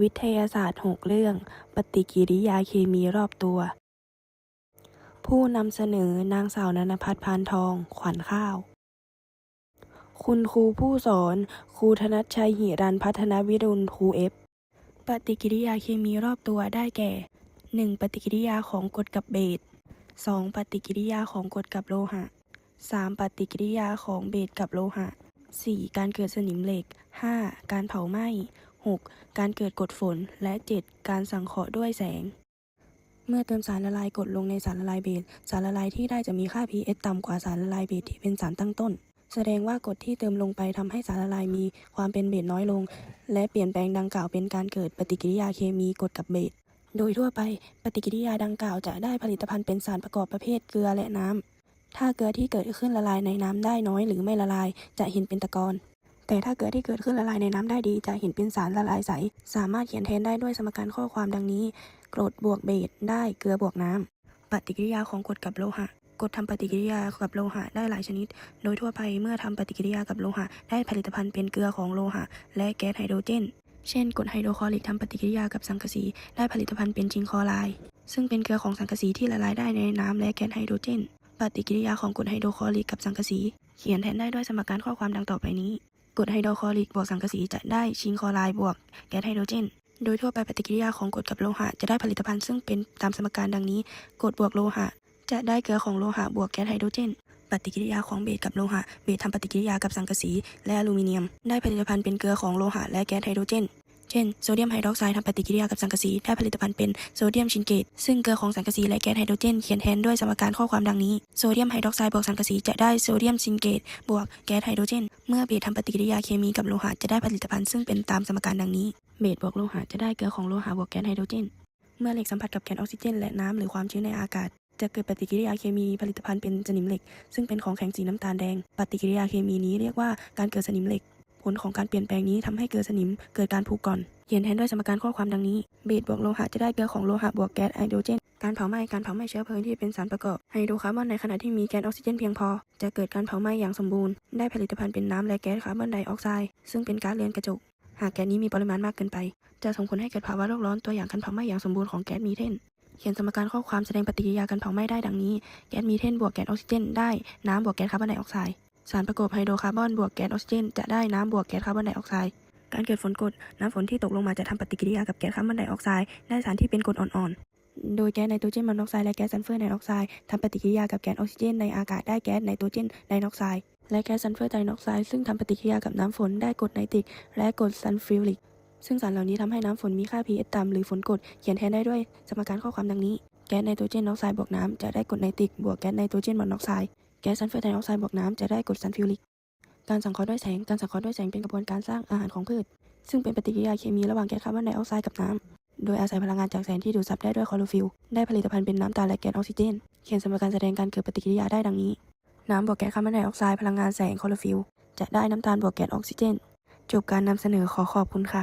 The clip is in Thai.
วิทยาศาสตร์ 6 เรื่อง ปฏิกิริยาเคมีรอบตัว ผู้นำเสนอนางสาวนันพัฒน์พานทอง ขวัญข้าว คุณครูผู้สอน ครูธนัชชัยหิรันพัฒนวิรุณครูเอฟ ปฏิกิริยาเคมีรอบตัวได้แก่ 1. ปฏิกิริยาของกรดกับเบส 2. ปฏิกิริยาของกรดกับโลหะ 3. ปฏิกิริยาของเบสกับโลหะ 4. การเกิดสนิมเหล็ก 5. การเผาไหม้ 6. การเกิดกรดฝน และ 7. การสังเคราะห์ด้วยแสง เมื่อเติมสารละลายกรดลงในสารละลายเบส สารละลายที่ได้จะมีค่า pH ต่ำกว่าสารละลายเบสที่เป็นสารตั้งต้น แสดงว่ากรดที่เติมลงไปทำให้สารละลายมีความเป็นเบสน้อยลง และเปลี่ยนแปลงดังกล่าวเป็นการเกิดปฏิกิริยาเคมีกรดกับเบส โดยทั่วไปปฏิกิริยาดังกล่าวจะได้ผลิตภัณฑ์เป็นสารประกอบประเภทเกลือและน้ำถ้าเกลือที่เกิดขึ้นละลายในน้ำได้น้อยหรือไม่ละลายจะเห็นเป็นตะกอน แต่ถ้าเกลือที่เกิดขึ้นละลายในน้ำได้ดี จะเห็นเป็นสารละลายใส สามารถเขียนแทนได้ด้วยสมการข้อความดังนี้กรดบวกเบสได้เกลือบวกน้ำปฏิกิริยาของกรดกับโลหะกรดทำปฏิกิริยากับโลหะได้หลายชนิด โดยทั่วไปเมื่อทำปฏิกิริยากับโลหะ ได้ผลิตภัณฑ์เป็นเกลือของโลหะ และแก๊สไฮโดรเจน เช่นกรดไฮโดรคลอริกทำปฏิกิริยากับสังกะสีได้ผลิตภัณฑ์เป็นจิงคลอไรด์ซึ่งเป็นเกลือของสังกะสีที่ละลายได้ในน้ำและแก๊สไฮโดรเจน ปฏิกิริยาของกรดไฮโดรคลอริกกับสังกะสี เขียนแทนได้ด้วยสมการข้อความดังต่อไปนี้ กรดไฮโดรคลอริกบวกสังกะสีจะได้ชิงคลอไรด์บวกแก๊สไฮโดรเจน โดยทั่วไปปฏิกิริยาของกรดกับโลหะจะได้ผลิตภัณฑ์ซึ่งเป็นตามสมการดังนี้กรดบวกโลหะ จะได้เกลือของโลหะบวกแก๊สไฮโดรเจน ปฏิกิริยาของเบสกับโลหะ เบสทำปฏิกิริยากับสังกะสีและอลูมิเนียม ได้ผลิตภัณฑ์เป็นเกลือของโลหะและแก๊สไฮโดรเจน เช่นโซเดียมไฮดรอกไซด์ทำปฏิกิริยากับสังกะสีได้ผลิตภัณฑ์เป็นโซเดียมชินเกต ซึ่งเกลือของสังกะสีและแก๊สไฮโดรเจนเขียนแทนด้วยสมการข้อความดังนี้โซเดียมไฮดรอกไซด์บวกสังกะสีจะได้โซเดียมชินเกตบวกแก๊สไฮโดรเจน เมื่อเบสทำปฏิกิริยาเคมีกับโลหะจะได้ผลิตภัณฑ์ซึ่งเป็นตามสมการดังนี้เบสบวกโลหะจะได้เกลือของโลหะบวกแก๊สไฮโดรเจน เมื่อเหล็กสัมผัสกับแก๊สออกซิเจน และน้ำหรือความชื้นในอากาศจะเกิดปฏิกิริยาเคมีผลิตภัณฑ์เป็นสนิมเหล็ก ซึ่งเป็นของแข็งสีน้ำตาลแดง ปฏิกิริยาเคมีนี้เรียกว่าการเกิดสนิมเหล็ก ผลของการเปลี่ยนแปลงนี้ทำให้เกิดสนิมเกิดการผุก่อน เขียนแทนด้วยสมการข้อความดังนี้ เบสบวกโลหะจะได้เกลือของโลหะบวกแก๊สไฮโดรเจน การเผาไหม้การเผาไหม้เชื้อเพลิงที่เป็นสารประกอบไฮโดรคาร์บอนในขณะที่มีแก๊สออกซิเจนเพียงพอ จะเกิดการเผาไหม้อย่างสมบูรณ์ ได้ผลิตภัณฑ์เป็นน้ำและแก๊สคาร์บอนไดออกไซด์ซึ่งเป็นก๊าซเรือนกระจก หากแก๊สนี้มีปริมาณมากเกินไป จะส่งผลให้เกิดภาวะโลกร้อนตัวอย่างการเผาไหม้อย่างสมบูรณ์ของแก๊สมีเทนเขียนสมการข้อความแสดงปฏิกิริยาการเผาไหม้ได้ดังนี้ แก๊สมีเทนบวกแก๊สออกซิเจนได้ น้ำบวกแก๊สคาร์บอนไดออกไซด์ สารประกอบไฮโดรคาร์บอนบวกแก๊สออกซิเจนจะได้น้ำบวกแก๊สคาร์บอนไดออกไซด์การเกิดฝนกรดน้ำฝนที่ตกลงมาจะทำปฏิกิริยากับแก๊สคาร์บอนไดออกไซด์ได้สารที่เป็นกรดอ่อนๆ โดยแก๊สไนโตรเจนมอนอกไซด์และแก๊สซัลเฟอร์ไดออกไซด์ทำปฏิกิริยากับแก๊สออกซิเจนในอากาศได้แก๊สไนโตรเจนไดออกไซด์และแก๊สซัลเฟอร์ไดออกไซด์ซึ่งทำปฏิกิริยากับน้ำฝนได้กรดไนตริก และกรดซัลฟิวริก ซึ่งสารเหล่านี้ทำให้น้ำฝนมีค่า pH ต่ำหรือฝนกรดเขียนแทนได้ด้วยสมการข้อความดังนี้ แก๊สไนโตรเจนออกไซด์บวกน้ำจะได้กรดไนตริกบวกแก๊สไนโตรเจนมอนอกไซด์ แก๊สซัลเฟอร์ไดออกไซด์บวกน้ำจะได้กรดซัลฟิวริก การสังเคราะห์ด้วยแสง การสังเคราะห์ด้วยแสงเป็นกระบวนการสร้างอาหารของพืช ซึ่งเป็นปฏิกิริยาเคมีระหว่างแก๊สคาร์บอนไดออกไซด์กับน้ำ โดยอาศัยพลังงานจากแสงที่ดูดซับได้ด้วยคลอโรฟิลล์ได้ผลิตภัณฑ์เป็นน้ำตาลและแก๊สออกซิเจน เขียนสมการแสดงการเกิดปฏิกิริยาได้ดังนี้ น้ำบวกแก๊สคาร์บอนไดออกไซด์พลังงานแสงคลอโรฟิลล์จะได้น้ำตาลบวกแก๊สออกซิเจน จบการนำเสนอขอขอบคุณค่ะ